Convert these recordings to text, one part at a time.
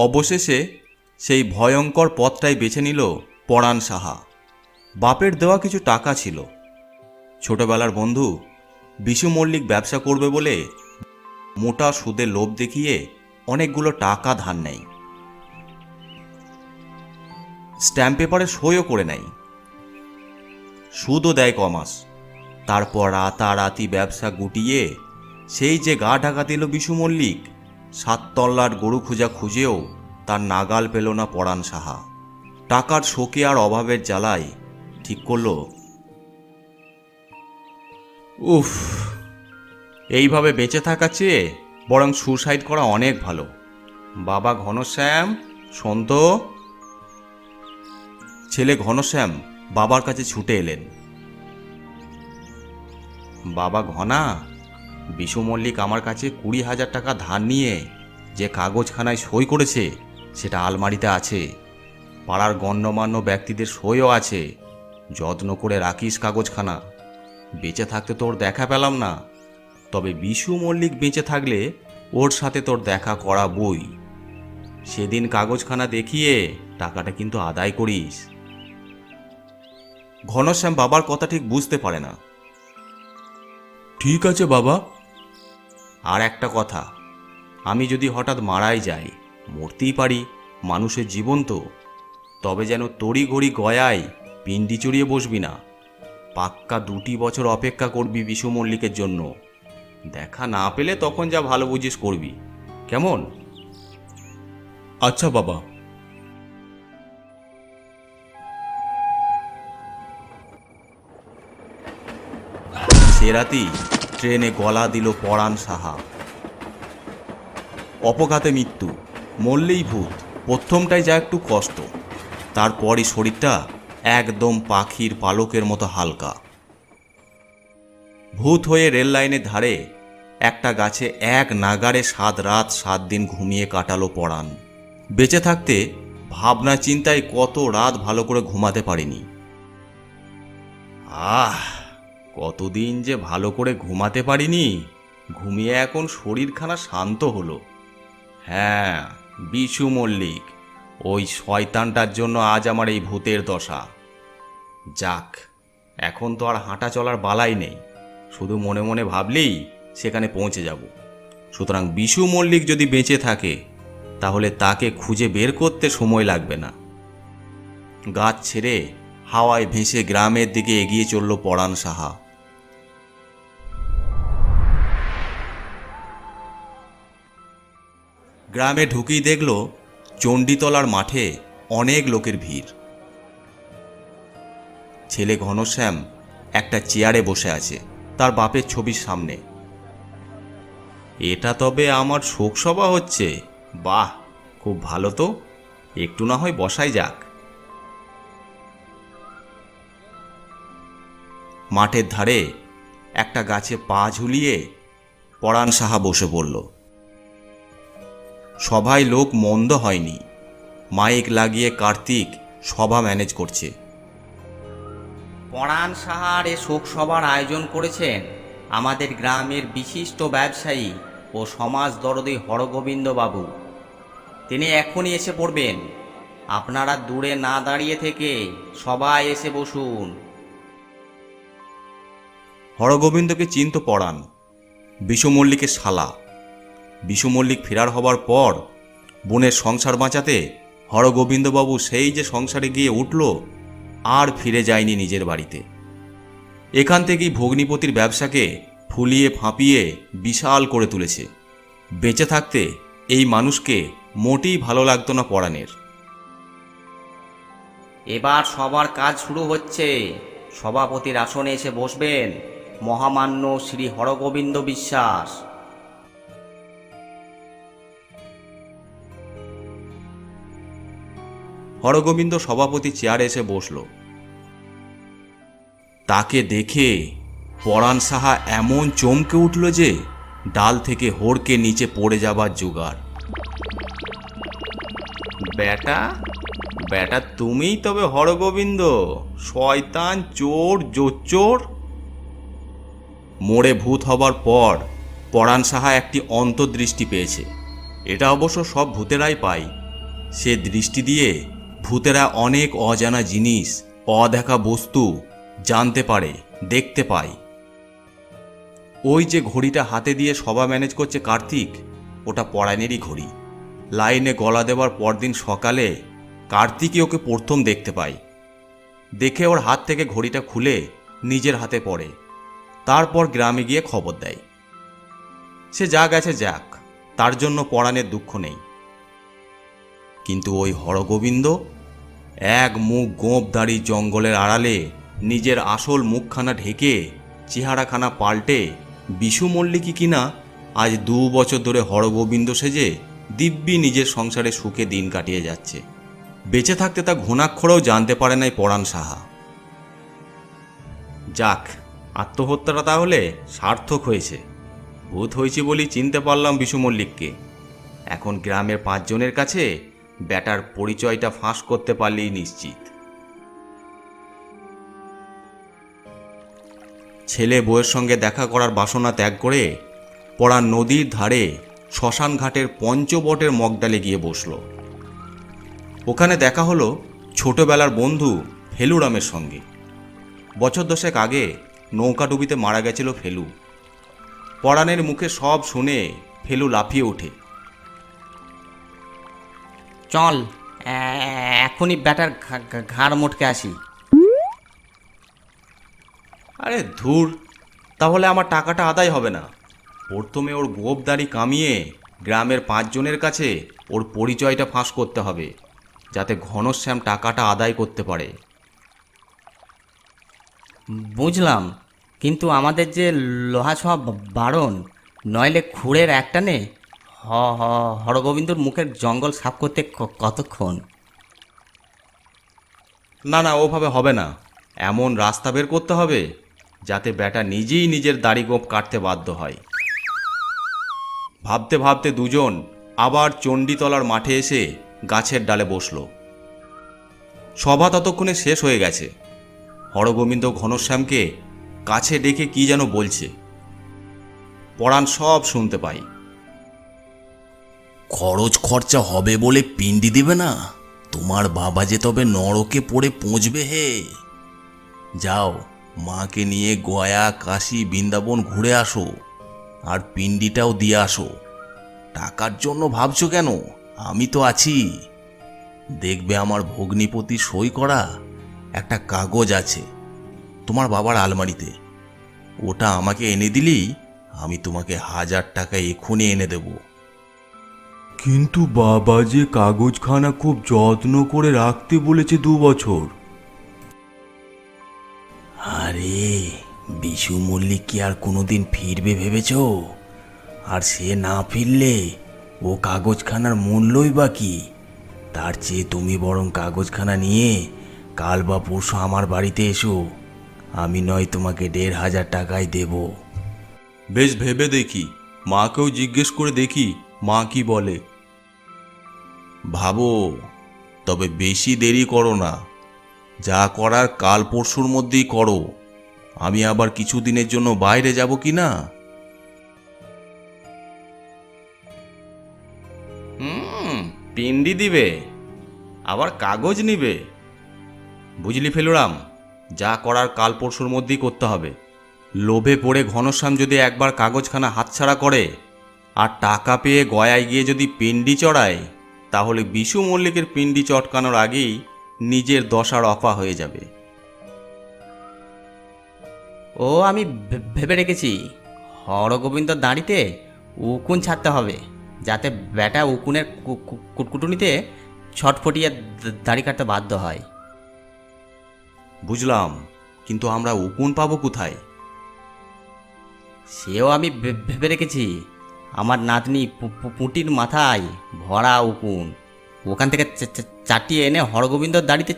অবশেষে সেই ভয়ঙ্কর পথটাই বেছে নিল পরাণ সাহা। বাপের দেওয়া কিছু টাকা ছিল। ছোটবেলার বন্ধু বিশু মল্লিক ব্যবসা করবে বলে মোটা সুদে লোভ দেখিয়ে অনেকগুলো টাকা ধার নেয়। স্ট্যাম্প পেপারে সইও করে নেয়। সুদও দেয় কমাস। তারপর রাতারাতি ব্যবসা গুটিয়ে সেই যে গা ঢাকা দিল বিশু মল্লিক সাত তল্লার গরু খুঁজা খুঁজেও তার নাগাল পেল না পরাণ সাহা। টাকার শোকে আর অভাবের জ্বালায় ঠিক করল, উফ, এইভাবে বেঁচে থাকা চেয়ে বরং সুসাইড করা অনেক ভালো। বাবা ঘনশ্যাম সন্ত ছেলে ঘনশ্যাম বাবার কাছে ছুটে এলেন। বাবা ঘনা বিশু মল্লিক আমার কাছে কুড়ি হাজার টাকা ধার নিয়ে যে কাগজখানায় সই করেছে, সেটা আলমারিতে আছে। পাড়ার গণ্যমান্য ব্যক্তিদের সইও আছে। যত্ন করে রাখিস কাগজখানা। বেঁচে থাকতে তোর দেখা পেলাম না। তবে বিশু মল্লিক বেঁচে থাকলে ওর সাথে তোর দেখা করা বই। সেদিন কাগজখানা দেখিয়ে টাকাটা কিন্তু আদায় করিস। ঘনশ্যাম বাবার কথা ঠিক বুঝতে পারে না। ঠিক আছে বাবা। আর একটা কথা, আমি যদি হঠাৎ মারাই যাই, মরতেই পারি, মানুষের জীবন তো। তবে যেন তড়ি ঘড়ি গয়ায় পিন্ডি চড়িয়ে বসবি না। পাক্কা দুটি বছর অপেক্ষা করবি বিশু মল্লিকের জন্য। দেখা না পেলে তখন যা ভালো বুঝিস করবি। কেমন? আচ্ছা বাবা। সে রাতেই ট্রেনে গলা দিল পরাণ সাহা। অপঘাতে মৃত্যু, মরলেই ভূত, প্রথমটাই যা একটু কষ্ট। তারপরই শরীরটা একদম পাখির পালকের মতো হালকা। ভূত হয়ে রেল লাইনের ধারে একটা গাছে এক নাগারে সাত রাত সাত দিন ঘুমিয়ে কাটালো পড়ান বেঁচে থাকতে ভাবনা চিন্তায় কত রাত ভালো করে ঘুমাতে পারিনি। আহ! কতদিন যে ভালো করে ঘুমাতে পারিনি। ঘুমিয়ে এখন শরীরখানা শান্ত হলো। হ্যাঁ বিশু মল্লিক, ওই শয়তানটার জন্য আজ আমার এই ভূতের দশা। যাক, এখন তো আর হাঁটা চলার বালাই নেই। শুধু মনে মনে ভাবলেই সেখানে পৌঁছে যাব। সুতরাং বিশু মল্লিক যদি বেঁচে থাকে, তাহলে তাকে খুঁজে বের করতে সময় লাগবে না। গাছ ছেড়ে হাওয়ায় ভেসে গ্রামের দিকে এগিয়ে চলল পরাণ সাহা। গ্রামে ঢুকেই দেখল চণ্ডীতলার মাঠে অনেক লোকের ভিড়। ছেলে ঘনশ্যাম একটা চেয়ারে বসে আছে, তার বাপের ছবির সামনে। এটা তবে আমার শোকসভা হচ্ছে। বাহ, খুব ভালো তো। একটু না হয় বসাই যাক। মাঠের ধারে একটা গাছে পা ঝুলিয়ে পরাণ সাহা বসে পড়ল। সভায় লোক মন্দ হয়নি। মাইক লাগিয়ে কার্তিক সভা ম্যানেজ করছে। পরাণ সাহার এ শোকসভার আয়োজন করেছেন আমাদের গ্রামের বিশিষ্ট ব্যবসায়ী ও সমাজ দরদি হরগোবিন্দ বাবু তিনি এখনই এসে পড়বেন। আপনারা দূরে না দাঁড়িয়ে থেকে সবাই এসে বসুন। হরগোবিন্দকে চিন্ত পড়ান বিশু মল্লিকের শালা। বিশু মল্লিক ফেরার হবার পর বোনের সংসার বাঁচাতে হরগোবিন্দবাবু সেই যে সংসারে গিয়ে উঠল, আর ফিরে যায়নি নিজের বাড়িতে। এখান থেকেই ভগ্নিপতির ব্যবসাকে ফুলিয়ে ফাঁপিয়ে বিশাল করে তুলেছে। বেঁচে থাকতে এই মানুষকে মোটেই ভালো লাগতো না পড়ানের এবার সবার কাজ শুরু হচ্ছে। সভাপতির আসনে এসে বসবেন মহামান্য শ্রী হরগোবিন্দ বিশ্বাস। হরগোবিন্দ সভাপতি চেয়ারে এসে বসল। তাকে দেখে পরাণ সাহা এমন চমকে উঠল যে ডাল থেকে হোড়কে নিচে পড়ে যাবার জোগাড়। বেটা বেটা, তুমিই তবে হরগোবিন্দ, শয়তান, চোর, জোচ্চোর? মোড়ে ভূত হবার পর পরাণ সাহা একটি অন্তর্দৃষ্টি পেয়েছে। এটা অবশ্য সব ভূতেরাই পায়। সে দৃষ্টি দিয়ে ভূতেরা অনেক অজানা জিনিস অদেখা বস্তু জানতে পারে, দেখতে পায়। ওই যে ঘড়িটা হাতে দিয়ে সভা ম্যানেজ করছে কার্তিক, ওটা পরায়ণেরই ঘড়ি। লাইনে গলা দেওয়ার পরদিন সকালে কার্তিকই ওকে প্রথম দেখতে পায়। দেখে ওর হাত থেকে ঘড়িটা খুলে নিজের হাতে পড়ে। তারপর গ্রামে গিয়ে খবর দেয়। সে যা গেছে যাক, তার জন্য পরাণের দুঃখ নেই। কিন্তু ওই হরগোবিন্দ এক মুখ গোঁপ দাড়ি জঙ্গলের আড়ালে নিজের আসল মুখখানা ঢেকে চেহারাখানা পাল্টে বিশু মল্লিকই কিনা আজ দু বছর ধরে হরগোবিন্দ সেজে দিব্যি নিজের সংসারে সুখে দিন কাটিয়ে যাচ্ছে। বেঁচে থাকতে তা ঘুণাক্ষরেও জানতে পারে নাই পরাণ সাহা। যাক, আত্মহত্যাটা তাহলে সার্থক হয়েছে। ভূত হয়েছে বলেই চিনতে পারলাম বিশু মল্লিককে। এখন গ্রামের পাঁচজনের কাছে ব্যাটার পরিচয়টা ফাঁস করতে পারলেই নিশ্চিত। ছেলে বউয়ের সঙ্গে দেখা করার বাসনা ত্যাগ করে পড়া নদীর ধারে শ্মশান ঘাটের পঞ্চবটের মগডালে গিয়ে বসল। ওখানে দেখা হলো ছোটবেলার বন্ধু ফেলুরামের সঙ্গে। বছর দশেক আগে নৌকাডুবিতে মারা গেছিল ফেলু। পরাণের মুখে সব শুনে ফেলু লাফিয়ে ওঠে। চল এখনই ব্যাটার ঘাড় মোটকে আসি। আরে ধুর তাহলে আমার টাকাটা আদায় হবে না। প্রথমে ওর গোপদারি কামিয়ে গ্রামের পাঁচজনের কাছে ওর পরিচয়টা ফাঁস করতে হবে যাতে ঘনশ্যাম টাকাটা আদায় করতে পারে। বুঝলাম কিন্তু আমাদের যে লোহা ছোঁয়া বারণ নইলে খুঁড়ের একটা নে। হ হ, হরগোবিন্দর মুখের জঙ্গল সাফ করতে কতক্ষণ? না না, ওভাবে হবে না। এমন রাস্তা বের করতে হবে, যাতে ব্যাটা নিজেই নিজের দাড়ি গোপ কাটতে বাধ্য হয়। ভাবতে ভাবতে দুজন আবার চণ্ডীতলার মাঠে এসে গাছের ডালে বসল। সভা ততক্ষণে শেষ হয়ে গেছে। হরগোবিন্দ ঘনশ্যামকে কাছে ডেকে কি যেন বলছে। পরাণ সব শুনতে পাই খরচ খরচা হবে বলে পিণ্ডি দিবে না। তোমার বাবা যে তবে নরকে পড়ে পৌঁছবে হে। যাও, মাকে নিয়ে গয়া, কাশি, বৃন্দাবন ঘুরে আসো। আর পিণ্ডিটাও দিয়ে আসো। টাকার জন্য ভাবছ কেন? আমি তো আছি। দেখবে আমার ভগ্নিপতি সই করা একটা কাগজ আছে তোমার বাবার আলমারিতে। ওটা আমাকে এনে দিলেই আমি তোমাকে হাজার টাকা এক্ষুনি এনে দেবো। কিন্তু বাবা যে কাগজখানা খুব যত্ন করে রাখতে বলেছে দু বছর। আরে বিশু মল্লিক কি আর কোনোদিন ফিরবে ভেবেছ? আর সে না ফিরলে ও কাগজখানার মূল্যই বা কি? তার চেয়ে তুমি বরং কাগজখানা নিয়ে কাল বা পরশু আমার বাড়িতে এসো। আমি নয় তোমাকে দেড় হাজার টাকায় দেব। বেশ ভেবে দেখি। মাকেও জিজ্ঞেস করে দেখি মা কি বলে। ভাবো, তবে বেশি দেরি করো না। যা করার কাল পরশুর মধ্যেই করো। আমি আবার কিছুদিনের জন্য বাইরে যাব কি না? হুম, পিন্ডি দিবে, আবার কাগজ নিবে। বুঝলি ফেলুরাম, যা করার কাল পরশুর মধ্যেই করতে হবে। লোভে পড়ে ঘনশ্যাম যদি একবার কাগজখানা হাতছাড়া করে, আর টাকা পেয়ে গয়ায় গিয়ে যদি পিন্ডি চড়ায় তাহলে বিশু মল্লিকের পিন্ডি চটকানোর আগেই নিজের দশার অফা হয়ে যাবে। ও আমি ভেবে রেখেছি। হরগোবিন্দ দাঁড়িতে উকুন ছাড়তে হবে যাতে ব্যাটা উকুনের কুটকুটুনিতে ছটফটিয়ে দাড়ি কাটতে বাধ্য হয়। বুঝলাম কিন্তু আমরা উকুন পাবো কোথায়? সেও আমি ভেবে রেখেছি। আমার নাতনি পুঁটির মাথায় ভরা উকুন। ওখান থেকে চাটিয়ে এনে হরগোবিন্দর দাড়িতে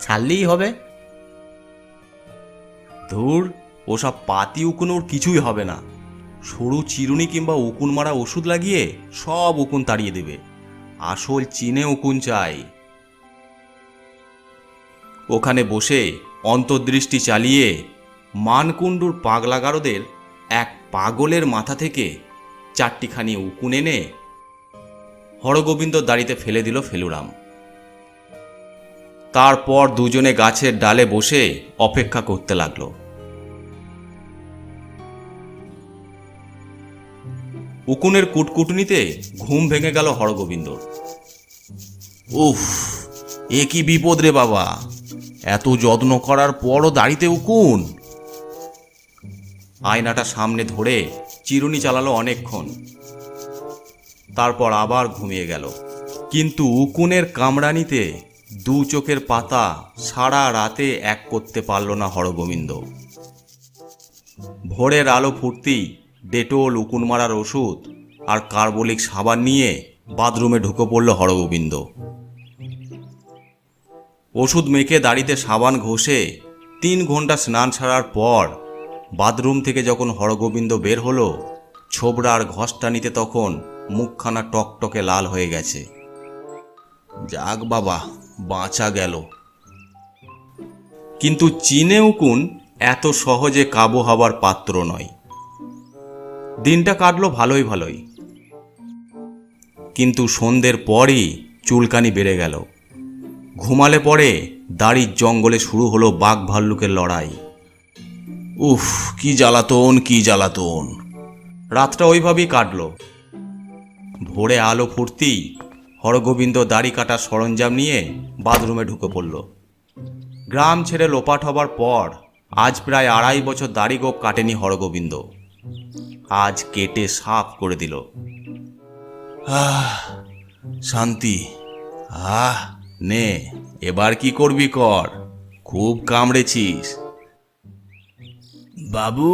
ছাড়লেই হবে। ধুর, ওসব পাতি উকুন ওর কিছুই হবে না। সরু চিরুনি কিংবা উকুন মারা ওষুধ লাগিয়ে সব উকুন তাড়িয়ে দেবে। আসল চিনে উকুন চাই। ওখানে বসে অন্তর্দৃষ্টি চালিয়ে মানকুণ্ডুর পাগলাগারদের এক পাগলের মাথা থেকে চারটিখানি উকুন এনে হরগোবিন্দ দাড়িতে ফেলে দিল ফেলুরাম। তারপর দুজনে গাছের ডালে বসে অপেক্ষা করতে লাগল। উকুনের কুটকুটনিতে ঘুম ভেঙে গেল হরগোবিন্দর। উফ, এ কি বিপদ রে বাবা! এত যত্ন করার পরও দাড়িতে উকুন। আয়নাটা সামনে ধরে চিরুনি চালালো অনেকক্ষণ। তারপর আবার ঘুমিয়ে গেল। কিন্তু উকুনের কামড়ানিতে দু চোখের পাতা সারা রাতে এক করতে পারল না হরগোবিন্দ। ভোরের আলো ফুটতেই ডেটোল উকুন মারার ওষুধ আর কার্বলিক সাবান নিয়ে বাথরুমে ঢুকে পড়ল হরগোবিন্দ। ওষুধ মেখে দাড়িতে সাবান ঘষে তিন ঘণ্টা স্নান ছাড়ার পর বাথরুম থেকে যখন হরগোবিন্দ বের হলো, ছোবড়ার ঘষটা নিতে তখন মুখখানা টকটকে লাল হয়ে গেছে। যাক বাবা, বাঁচা গেল। কিন্তু চীনে উকুন এত সহজে কাবু হবার পাত্র নয়। দিনটা কাটলো ভালোই ভালোই। কিন্তু সন্ধ্যের পরই চুলকানি বেড়ে গেল। ঘুমালে পরে দাড়ির জঙ্গলে শুরু হলো বাঘ ভাল্লুকের লড়াই। উফ, কি জ্বালাতন কি জ্বালাতন। রাতটা ওইভাবেই কাটলো। ভোরে আলো ফুটতেই হরগোবিন্দ দাড়ি কাটার সরঞ্জাম নিয়ে বাথরুমে ঢুকে পড়ল। গ্রাম ছেড়ে লোপাট হবার পর আজ প্রায় আড়াই বছর দাড়ি গোপ কাটেনি হরগোবিন্দ। আজ কেটে সাফ করে দিল। আহ, শান্তি। আহ, নে, এবার কি করবি কর? খুব কামড়েছিস। বাবু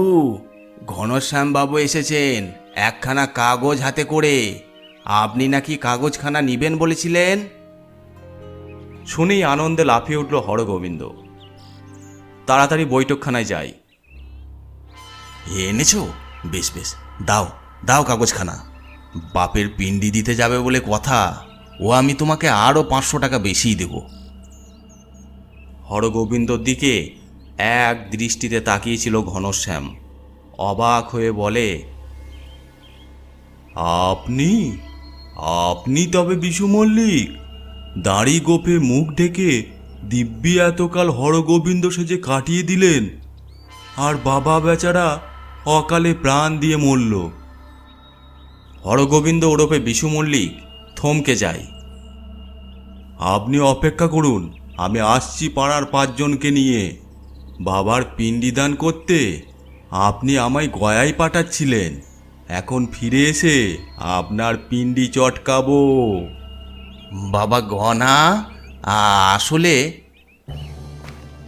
ঘনশ্যাম বাবু এসেছেন। একখানা কাগজ হাতে করে। আপনি নাকি কাগজখানা নিবেন বলেছিলেন? শুনেই আনন্দে লাফিয়ে উঠল হরগোবিন্দ। তাড়াতাড়ি বৈঠকখানায় যাই। এনেছো? বেশ বেশ দাও দাও কাগজখানা। বাপের পিন্ডি দিতে যাবে বলে কথা। ও আমি তোমাকে আরও পাঁচশো টাকা বেশিই দেবো। হরগোবিন্দর দিকে এক দৃষ্টিতে তাকিয়েছিল ঘনশ্যাম। অবাক হয়ে বলে, আপনি আপনি তবে বিশু মল্লিক, দাড়ি গোপে মুখ ঢেকে দিব্যি এতকাল হরগোবিন্দ সেজে কাটিয়ে দিলেন, আর বাবা বেচারা অকালে প্রাণ দিয়ে মরল। হরগোবিন্দ ওরফে বিশু মল্লিক, থমকে যায়। আপনি অপেক্ষা করুন, আমি আসছি পাড়ার পাঁচজনকে নিয়ে। বাবার পিণ্ডিদান করতে আপনি আমায় গয়াই পাঠাচ্ছিলেন। এখন ফিরে এসে আপনার পিণ্ডি চটকাবো। বাবা গনা আসলে?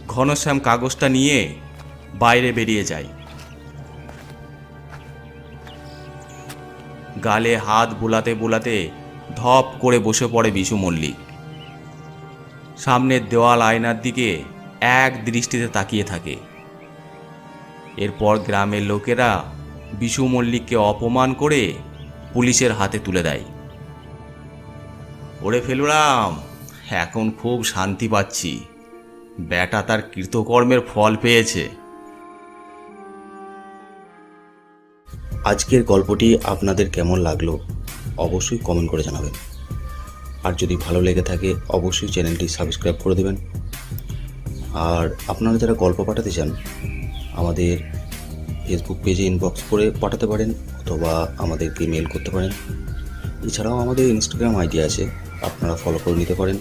ঘনশ্যাম কাগজটা নিয়ে বাইরে বেরিয়ে যায়। গালে হাত বোলাতে বোলাতে ধপ করে বসে পড়ে বিশু মল্লিক। সামনের দেওয়াল আয়নার দিকে এক দৃষ্টিতে তাকিয়ে থাকে। এরপর গ্রামের লোকেরা বিশু মল্লিককে অপমান করে পুলিশের হাতে তুলে দেয়। ওরে ফেলুরাম, এখন খুব শান্তি পাচ্ছি। ব্যাটা তার কৃতকর্মের ফল পেয়েছে। আজকের গল্পটি আপনাদের কেমন লাগল অবশ্যই কমেন্ট করে জানাবেন। আর যদি ভালো লেগে থাকে, অবশ্যই চ্যানেলটি সাবস্ক্রাইব করে দেবেন। আর আপনারা যারা গল্প পাঠাতে চান, আমাদের ফেসবুক পেজে ইনবক্স করে পাঠাতে পারেন অথবা আমাদেরকে মেল করতে পারেন। এছাড়াও আমাদের ইনস্টাগ্রাম আইডি আছে, আপনারা ফলো করে নিতে পারেন।